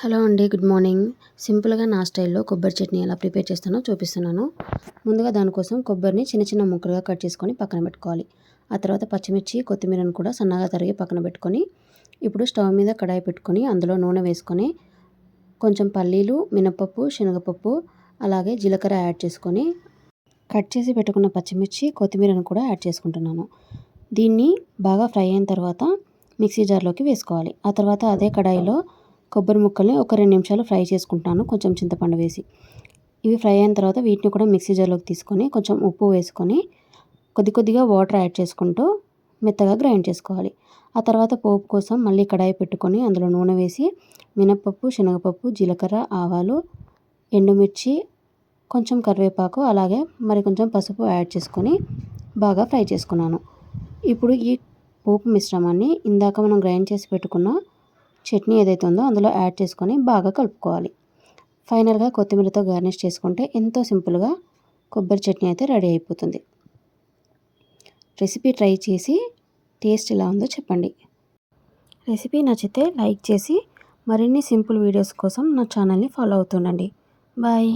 Hello అండి good morning. సింపుల్గా నా స్టైల్లో కొబ్బరి చట్నీ ఎలా ప్రిపేర్ చేస్తానో చూపిస్తున్నాను. ముందుగా దానికోసం కొబ్బరిని చిన్న చిన్న ముక్కలుగా కట్ చేసుకొని పక్కన పెట్టుకోవాలి. ఆ తర్వాత పచ్చిమిర్చి కొత్తిమీరను కూడా సన్నగా తరిగి పక్కన పెట్టుకొని ఇప్పుడు స్టవ్ మీద కడాయి పెట్టుకొని అందులో నూనె వేసుకొని కొంచెం పల్లీలు మినపప్పు శనగపప్పు అలాగే జీలకర్ర యాడ్ చేసుకొని కట్ చేసి పెట్టుకున్న పచ్చిమిర్చి కొత్తిమీరను కూడా యాడ్ చేసుకుంటున్నాను. దీన్ని బాగా ఫ్రై అయిన తర్వాత మిక్సీ జార్లోకి వేసుకోవాలి. ఆ తర్వాత అదే కడాయిలో కొబ్బరి ముక్కల్ని ఒక రెండు నిమిషాలు ఫ్రై చేసుకుంటాను. కొంచెం చింతపండు వేసి. ఇవి ఫ్రై అయిన తర్వాత వీటిని కూడా మిక్సీ జార్లోకి తీసుకొని కొంచెం ఉప్పు వేసుకొని కొద్ది కొద్దిగా వాటర్ యాడ్ చేసుకుంటూ మెత్తగా గ్రైండ్ చేసుకోవాలి. ఆ తర్వాత పోపు కోసం మళ్ళీ కడాయి పెట్టుకొని అందులో నూనె వేసి మినప్పప్పు శనగపప్పు జీలకర్ర ఆవాలు ఎండుమిర్చి కొంచెం కరివేపాకు అలాగే మరి కొంచెం పసుపు యాడ్ చేసుకొని బాగా ఫ్రై చేసుకున్నాను. ఇప్పుడు ఈ పోపు మిశ్రమాన్ని ఇందాక మనం గ్రైండ్ చేసి పెట్టుకున్న చట్నీ ఏదైతే ఉందో అందులో యాడ్ చేసుకొని బాగా కలుపుకోవాలి. ఫైనల్గా కొత్తిమీరతో గార్నిష్ చేసుకుంటే ఎంతో సింపుల్గా కొబ్బరి చట్నీ అయితే రెడీ అయిపోతుంది. రెసిపీ ట్రై చేసి టేస్ట్ ఎలా ఉందో చెప్పండి. రెసిపీ నచ్చితే లైక్ చేసి మరిన్ని సింపుల్ వీడియోస్ కోసం నా ఛానల్ని ఫాలో అవుతుండండి. బాయ్.